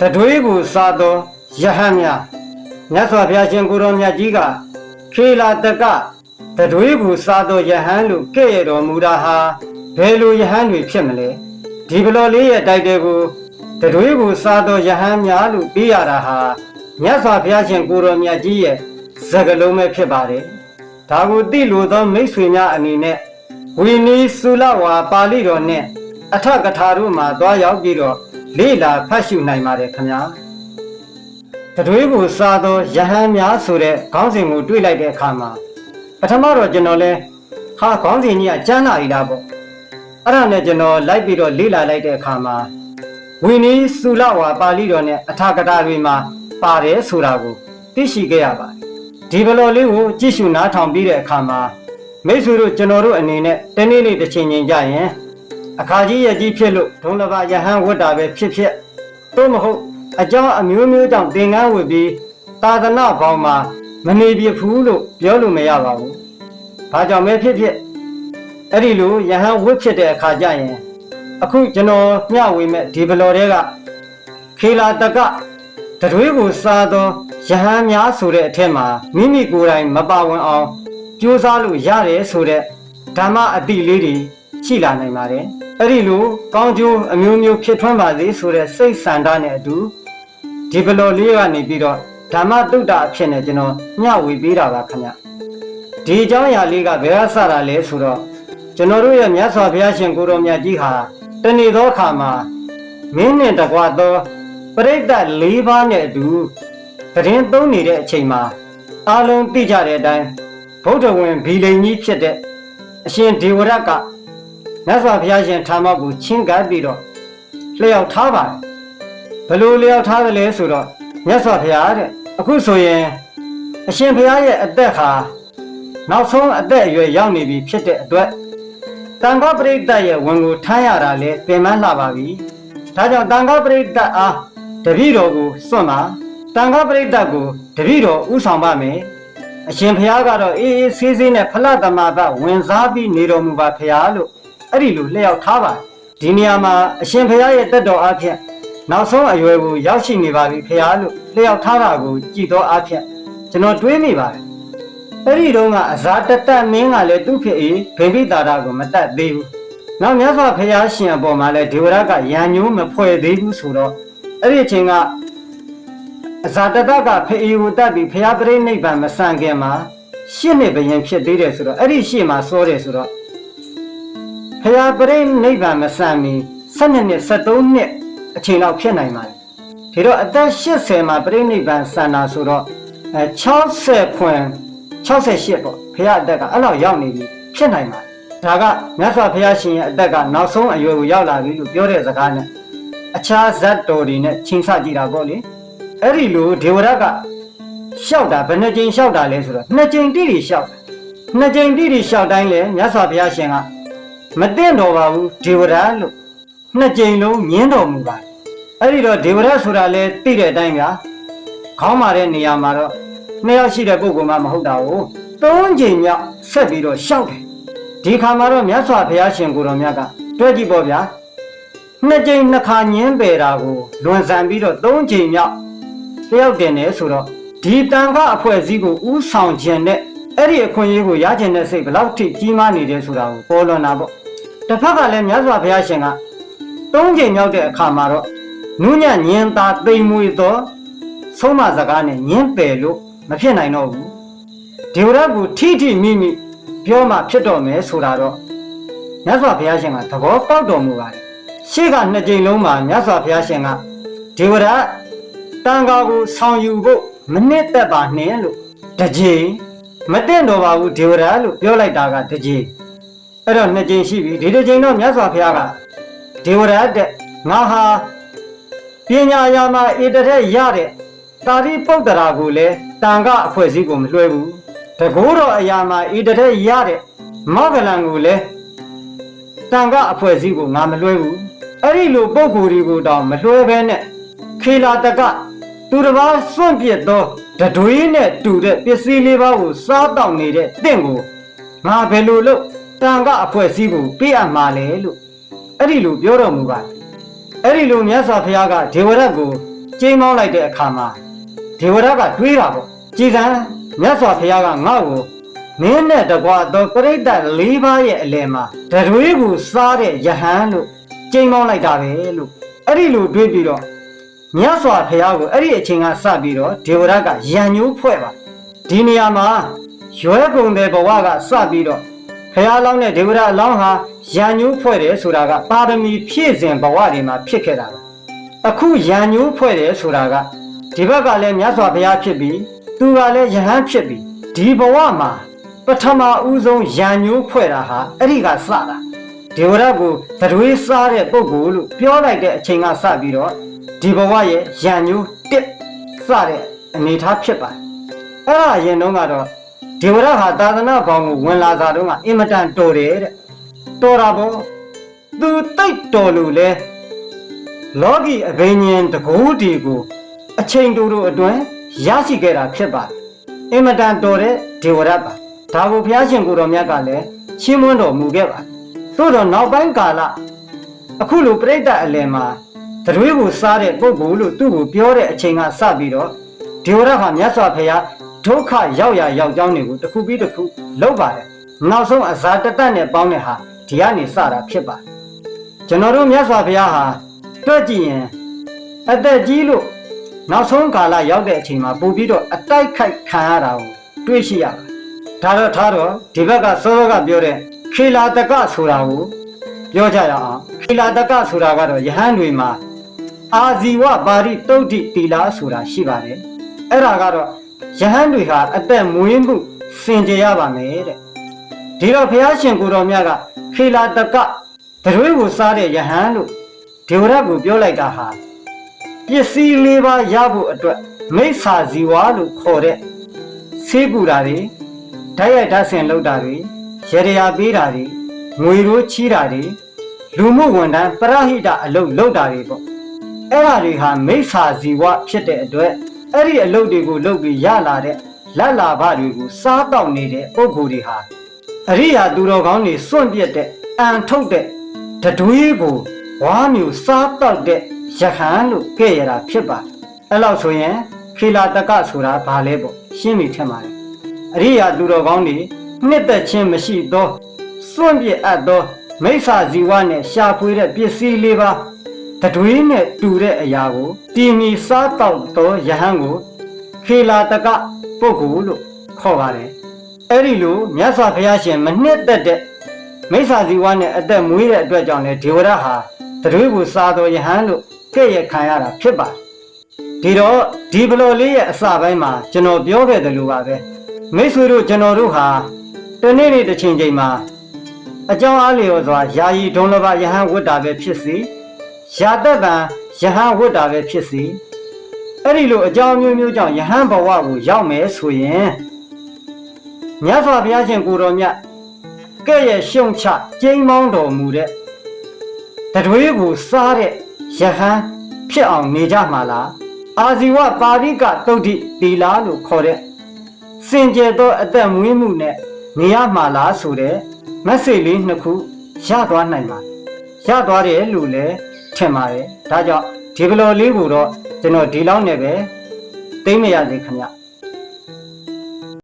တတွေးကိုစားသောယဟန်များမြတ်စွာဘုရားရှင်ကိုရောမြတ်ကြီးကခေလာတကတတွေးကိုစားသောယဟန်လို့ကဲ့ရတော်မူတာဟာဘယ်လိုယဟန်တွေဖြစ်မလဲဒီဘလော်လေးရဲ့တိုက်တဲ့ကိုတတွေးကိုစားသောယဟန်များလို့ပြီးရတာဟာမြတ်စွာဘုရားရှင်ကိုရောမြတ်ကြီးရဲ့စကားလုံးပဲဖြစ်ပါတယ်ဒါကိုသိလို့သောမိတ်ဆွေများအနေနဲ့ဝီနီစုလဝါပါဠိတော်နဲ့အထကထာတို့မှာသွားရောက်ပြီးတော့ လေ့လာဖတ်ရှုနိုင်ပါတယ်ခင်ဗျာတတွေးကိုစားသောယဟန်များဆိုတဲ့ခေါင်းစဉ်ကိုတွေးလိုက်တဲ့အခါမှာပထမတော့ကျွန်တော်လဲဟာခေါင်းစဉ်ကြီးကကျမ်းလာပြီလားပေါ့အဲ့ဒါနဲ့ကျွန်တော်လိုက်ပြီးတော့လေ့လာလိုက်တဲ့အခါမှာဝီနီစုလဝါပါဠိတော်နဲ့အထကထာတွေမှာပါတယ်ဆိုတာကိုသိရှိခဲ့ရပါတယ်ဒီဘလော်လေးကိုကြည့်ရှုနားထောင်ပြီးတဲ့အခါမှာမိတ်ဆွေတို့ကျွန်တော်တို့အနေနဲ့တနေ့နေ့တစ်ချိန်ချင်းကြရင် အခါကြီးရဲ့ကြီးဖြစ်လို့ဒုံလဘယဟန်ဝတ်တာပဲဖြစ်ဖြစ်သို့မဟုတ်အကြောင်းအမျိုးမျိုးကြောင့်သင်္ကန်းဝတ်ပြီးသာသနာပေါင်းမှာမနေပြဘူးလို့ပြောလို့မရပါဘူး။ဘာကြောင့်ပဲဖြစ်ဖြစ်အဲ့ဒီလိုယဟန်ဝတ်ဖြစ်တဲ့အခါကျရင်အခုကျွန်တော်မျှဝေမဲ့ဒီဘလော်တွေကခေလာတကတတွေးကိုစားသောယဟန်များဆိုတဲ့အထက်မှာမိမိကိုယ်တိုင်မပါဝင်အောင်ကြိုးစားလို့ရတယ်ဆိုတဲ့ဓမ္မအတိလေးတွေ ရှိလာနိုင်ပါတယ်။အဲ့ဒီလိုကောင်းကျိုးအမျိုးမျိုးဖြစ်ထွန်းပါစေဆိုတဲ့စိတ်ဆန္ဒနဲ့အတူဒီဘလော်လေးကနေပြီးတော့ဓမ္မတုဒ္ဒအဖြစ်နဲ့ကျွန်တော်မျှဝေပေးတာပါခင်ဗျ။ဒီအကြောင်းအရာလေးကဘယ်ကစတာလဲဆိုတော့ကျွန်တော်တို့ရဲ့မြတ်စွာဘုရားရှင်ကိုရောမြတ်ကြီးဟာတနေ့သောအခါမှာမင်းနဲ့တကွာသောပရိသတ်၄ပါးနဲ့အတူသတင်းသုံးနေတဲ့အချိန်မှာအားလုံးသိကြတဲ့အတိုင်းဗုဒ္ဓဝင်ဘီလိန်ကြီးဖြစ်တဲ့အရှင်ဒေဝရတ်က မြတ်စွာဘုရားရှင်ထာမကိုချင်းကပ်ပြီးတော့လျှောက်ထားပါတယ်ဘယ်လိုလျှောက်ထားသလဲဆိုတော့မြတ်စွာဘုရားတဲ့အခုဆိုရင်အရှင်ဘုရားရဲ့အသက်ဟာနောက်ဆုံးအသက်အရွယ်ရောက်နေပြီဖြစ်တဲ့အတွက်တန်ခါပရိသတ်ရဲ့ဝင်ကိုထမ်းရတာလေပင်မလှပါပြီဒါကြောင့်တန်ခါပရိသတ်အားတပည့်တော်ကိုစွန့်ပါတန်ခါပရိသတ်ကိုတပည့်တော်ဥဆောင်ပါမယ်အရှင်ဘုရားကတော့အေးအေးဆေးဆေးနဲ့ဖလတမာပဝင်စားပြီးနေတော်မူပါဖရာလို့ အဲ့ဒီလိုလျှောက်ထားပါဒီနေရာမှာအရှင်ဘုရားရဲ့တက်တော်အဖြစ်နောက်ဆုံးအရွယ်ကိုရောက်ရှိနေပါပြီဖရာလို့လျှောက်ထားတာကိုကြည်တော်အဖြစ်ကျွန်တော်တွေးမိပါတယ်အဲ့ဒီတော့ကအဇာတတမင်းကလည်းသူ့ဖြစ်အေးဗိဗိတာရကိုမတတ်သေးဘူးနောက်မြတ်စွာဘုရားရှင်အပေါ်မှာလည်းဒေဝရကရံညိုးမဖွဲ့သေးဘူးဆိုတော့အဲ့ဒီအချိန်ကအဇာတတကဖေအေကိုတတ်ပြီးဘုရားပရိနိဗ္ဗာန်မဆန်ခင်မှာရှစ်နှစ်ဘယင်ဖြစ်သေးတယ်ဆိုတော့အဲ့ဒီရှစ်မှာစောတယ်ဆိုတော့ ဘုရားပရိနိဗ္ဗာန်မဆန်မီ12နှစ်73နှစ်အချိန်လောက်ဖြစ်နိုင်ပါတယ်ဒီတော့အသက်80မှာပရိနိဗ္ဗာန်ဆန်တာဆိုတော့အဲ60ဖွင့်68ပေါ့ဘုရားအသက်ကအဲ့လောက်ရောက်နေပြီဖြစ်နိုင်ပါတယ်ဒါကမြတ်စွာဘုရားရှင်ရဲ့အသက်ကနောက်ဆုံးအရွယ်ကိုရောက်လာပြီလို့ပြောတဲ့စကားနဲ့အခြားဇတ်တော်တွေနဲ့ချင်းဆကြည့်တာပေါ့လေအဲ့ဒီလိုဒေဝရတ်ကလျှောက်တာဘယ်နှကြိမ်လျှောက်တာလဲဆိုတော့နှစ်ကြိမ်တိတိလျှောက်တာနှစ်ကြိမ်တိတိလျှောက်တိုင်းလေမြတ်စွာဘုရားရှင်က မသိတော်ပါဘူးဒေဝရတ်လို့နှစ်ကြိမ်လုံးညင်းတော်မူပါတယ်အဲ့ဒီတော့ဒေဝရတ်ဆိုတာလေသိတဲ့အတိုင်းကခေါင်းမာတဲ့နေရာမှာတော့နှစ်ယောက်ရှိတဲ့ပုဂ္ဂိုလ်မှမဟုတ်တာကိုသုံးကြိမ်မြောက်ဆက်ပြီးတော့လျှောက်တယ်ဒီခါမှာတော့မြတ်စွာဘုရားရှင်ကိုတော်မြတ်ကတွဲကြည့်ပေါ့ဗျာနှစ်ကြိမ်နှစ်ခါညင်းပယ်တာကိုလွန်ဆန်ပြီးတော့သုံးကြိမ်မြောက်လျှောက်တင်တယ်ဆိုတော့ဒီတန်ခါအဖွဲ့အစည်းကိုဥဆောင်ခြင်းနဲ့အဲ့ဒီအခွင့်အရေးကိုရခြင်းတဲ့စိတ်ဘယ်လောက်ထိကြီးမားနေတယ်ဆိုတာကိုပေါ်လွန်တာပေါ့ တစ်ဖက်ကလည်းမြတ်စွာဘုရားရှင်ကသုံးကြိမ်မြောက်တဲ့အခါမှာတော့နုညံ့ညင်သာတိမ်မွေသောဆုံးမစကားနဲ့ညင်းပယ်လို့မဖြစ်နိုင်တော့ဘူးဒေဝရတ်ကိုထိထိမိမိပြောမှဖြစ်တော့မယ်ဆိုတာတော့မြတ်စွာဘုရားရှင်ကသဘောပေါက်တော်မူပါတယ်ရှေ့ကနှစ်ကြိမ်လုံးမှာမြတ်စွာဘုရားရှင်ကဒေဝရတ်တန်ခါကိုဆောင်ယူဖို့မနစ်သက်ပါနဲ့လို့တကြိမ်မတင့်တော်ပါဘူးဒေဝရတ်လို့ပြောလိုက်တာကတကြိမ် အဲ့တော့နှစ်ကြိမ်ရှိပြီဒီတစ်ကြိမ်တော့မြတ်စွာဘုရားကဒေဝရတ်တဲ့ငါဟာပညာယာမှာဧတရက်ရတဲ့တာရိပုတ္တရာကိုလည်းတန်ခါအဖွဲ့အစည်းကိုမလွှဲဘူးတကိုးတော်အရာမှာဧတရက်ရတဲ့မောဂလန်ကိုလည်းတန်ခါအဖွဲ့အစည်းကိုငါမလွှဲဘူးအဲ့ဒီလိုပုံကိုယ်တွေကိုတောင်မလွှဲဘဲနဲ့ခေလာတကသူတစ်ပါးစွန့်ပစ်သောတတွေးနဲ့တူတဲ့ပစ္စည်းလေးပါးကိုစားတောက်နေတဲ့တင့်ကိုငါဘယ်လိုလုပ် တန်ခါအဖွဲ့အစည်းကိုပေးအပ်မှာလဲလို့အဲ့ဒီလိုပြောတော်မူပါတယ်အဲ့ဒီလိုမြတ်စွာဘုရားကဒေဝရတ်ကိုကျိမ်းမောင်းလိုက်တဲ့အခါမှာဒေဝရကတွေးတာပေါ့ကြည်စံမြတ်စွာဘုရားကငါ့ကိုမင်းနဲ့တကွာတော့ပြိဋ္ဌာ၄ပါးရဲ့အလယ်မှာတတွေးကိုစားတဲ့ယဟန်လို့ကျိမ်းမောင်းလိုက်တာပဲလို့အဲ့ဒီလိုတွေးပြီးတော့မြတ်စွာဘုရားကိုအဲ့ဒီအချိန်ကစပြီးတော့ဒေဝရကရန်ညိုးဖွဲ့ပါဒီနေရာမှာရွယ်ကုန်တဲ့ဘဝကစပြီးတော့ ဘုရားလောင်းတဲ့ဒေဝရအလောင်းဟာရန်ညိုးဖွဲ့တယ်ဆိုတာကပါရမီဖြည့်စဉ်ဘဝတွေမှာဖြစ်ခဲ့တာပါအခုရန်ညိုးဖွဲ့တယ်ဆိုတာကဒီဘက်ကလည်းမြတ်စွာဘုရားဖြစ်ပြီးသူကလည်းယဟန်ဖြစ်ပြီးဒီဘဝမှာပထမဦးဆုံးရန်ညိုးဖွဲ့တာဟာအဲ့ဒီကစတာဒေဝရတ်ကိုသတွေးစားတဲ့ပုဂ္ဂိုလ်လို့ပြောလိုက်တဲ့အချိန်ကစပြီးတော့ဒီဘဝရဲ့ရန်ညိုးတစ်စတဲ့အနေအထားဖြစ်ပါတယ်အဲ့ဒါအရင်တုန်းကတော့ ဒေဝရတ်ဟာသာသနာဘောင်ကိုဝင်လာတာတုန်းကအင်မတန်တော်တယ်တဲ့တော်တာပေါ့သူတိတ်တော်လို့လဲလောကီအဘိညာဉ်တကူဒီကိုအချိန်တူတူအတွင်းရရှိခဲ့တာဖြစ်ပါတယ်။အင်မတန်တော်တဲ့ဒေဝရတ်ပါ။ဒါကိုဘုရားရှင်ကိုယ်တော်မြတ်ကလည်းချီးမွမ်းတော်မူခဲ့ပါတယ်။သို့တော့နောက်ပိုင်းကာလအခုလိုပြိဋ္ဌာအလယ်မှာတရွေးကိုစားတဲ့ပုဂ္ဂိုလ်လို့သူ့ကိုပြောတဲ့အချိန်ကစပြီးတော့ဒေဝရတ်ဟာမြတ်စွာဘုရား ဒုက္ခရောက်ရရောက်ကြောင်းတွေကိုတစ်ခုပြီးတစ်ခုလောက်ပါတယ်။နောက်ဆုံးအဇာတတနဲ့ပေါင်းတဲ့ဟာဒီကနေစတာဖြစ်ပါတယ်။ကျွန်တော်တို့မြတ်စွာဘုရားဟာတွက်ကြည့်ရင်အသက်ကြီးလို့နောက်ဆုံးကာလရောက်တဲ့အချိန်မှာပို့ပြီးတော့အတိုက်ခိုက်ခံရတာကိုတွေးရှိရပါတယ်။ဒါတော့ထားတော့ဒီဘက်ကစောစောကပြောတဲ့ခေလာတကဆိုတာကိုပြောကြရအောင်။ခေလာတကဆိုတာကတော့ယဟန်တွေမှာအာဇီဝပါရိတုတ်တိတီလာဆိုတာရှိပါတယ်။အဲ့ဒါကတော့ ယဟန်တွေဟာအသက်မွေးမှုစင်ကြယ်ရပါမယ်တဲ့။ဒီတော့ဘုရားရှင်ကိုယ်တော်မြတ်ကခေလာတကတရွေးကိုစားတဲ့ယဟန်လို့ဒေဝရတ်ကိုပြောလိုက်တာဟာပစ္စည်းလေးပါးရဖို့အတွက်မိစ္ဆာဇီဝါလို့ခေါ်တဲ့ဆေးပူတာတွေဓာတ်ရိုက်ဓာတ်ဆင်လုပ်တာတွေရေရရာပေးတာတွေငွေရိုးချီးတာတွေလူမှုဝန်ထမ်းပရဟိတအလုပ်လုပ်တာတွေပေါ့အဲ့ဒါတွေဟာမိစ္ဆာဇီဝဖြစ်တဲ့အတွက် အဲ့ဒီအလုပ်တွေကိုလုပ်ပြီးရလာတဲ့လက်လာဘတွေကိုစားတောက်နေတဲ့ပုံကိုယ်တွေဟာအရိယာသူတော်ကောင်းတွေစွန့်ပြစ်တဲ့အန်ထုတ်တဲ့တတွေးကိုဝါမျိုးစားတောက်တဲ့ရဟန်းလို့ကြည့်ရတာဖြစ်ပါအဲ့လောက်ဆိုရင်ခေလာတကဆိုတာဘာလဲပေါ့ရှင်းပြီထင်ပါတယ်အရိယာသူတော်ကောင်းတွေနှစ်သက်ချင်းမရှိသောစွန့်ပြစ်အပ်သောမိစ္ဆာဇီဝနဲ့ရှာဖွေတဲ့ပစ္စည်းလေးပါ တတွေးနဲ့တူတဲ့အရာကိုတီမီစားတောက်သောယဟန်ကိုခေလာတကပုဂ္ဂိုလ်လို့ခေါ်ပါတယ်အဲ့ဒီလိုမြတ်စွာဘုရားရှင်မနှစ်သက်တဲ့မိစ္ဆာဇီဝနဲ့အသက်မွေးတဲ့အတွက်ကြောင့်လေဒေဝရတ်ဟာတရွေးကိုစားတော်ယဟန်လို့ကဲ့ရဲ့ခံရတာဖြစ်ပါတယ်ဒီတော့ဒီဘလော်လေးရဲ့အစပိုင်းမှာကျွန်တော်ပြောခဲ့တယ်လို့ပါပဲမိတ်ဆွေတို့ကျွန်တော်တို့ဟာတနေ့နေ့တစ်ချိန်ချိန်မှာအကြောင်းအားလျော်စွာယာယီဒုံလဘယဟန်ဝတ်တာပဲဖြစ်စီ ယာသက်တန်ယဟန်ဝတ်တာပဲဖြစ်စီအဲ့ဒီလိုအကြောင်းမျိုးမျိုးကြောင့်ယဟန်ဘဝကိုရောက်မယ်ဆိုရင်မြတ်စွာဘုရားရှင်ကိုယ်တော်မြတ်ကဲ့ရဲ့ရှုံချကျိမ်းမောင်းတော်မူတဲ့တတွေးကိုစားတဲ့ယဟန်ဖြစ်အောင်နေကြမှာလားအာဇီဝပါရိကတုတ်တိတီလာလို့ခေါ်တဲ့စင်ကြယ်သောအသက်မွေးမှုနဲ့နေရမှာလားဆိုတဲ့မက်ဆေ့လေးနှစ်ခုရသွားနိုင်ပါရသွားတယ်လို့လည်း ထင်ပါတယ်ဒါကြောင့်ဒီဘလော်လေးကိုတော့ကျွန်တော်ဒီလောက်နဲ့ပဲသိမ့်မရစေခင်ဗျ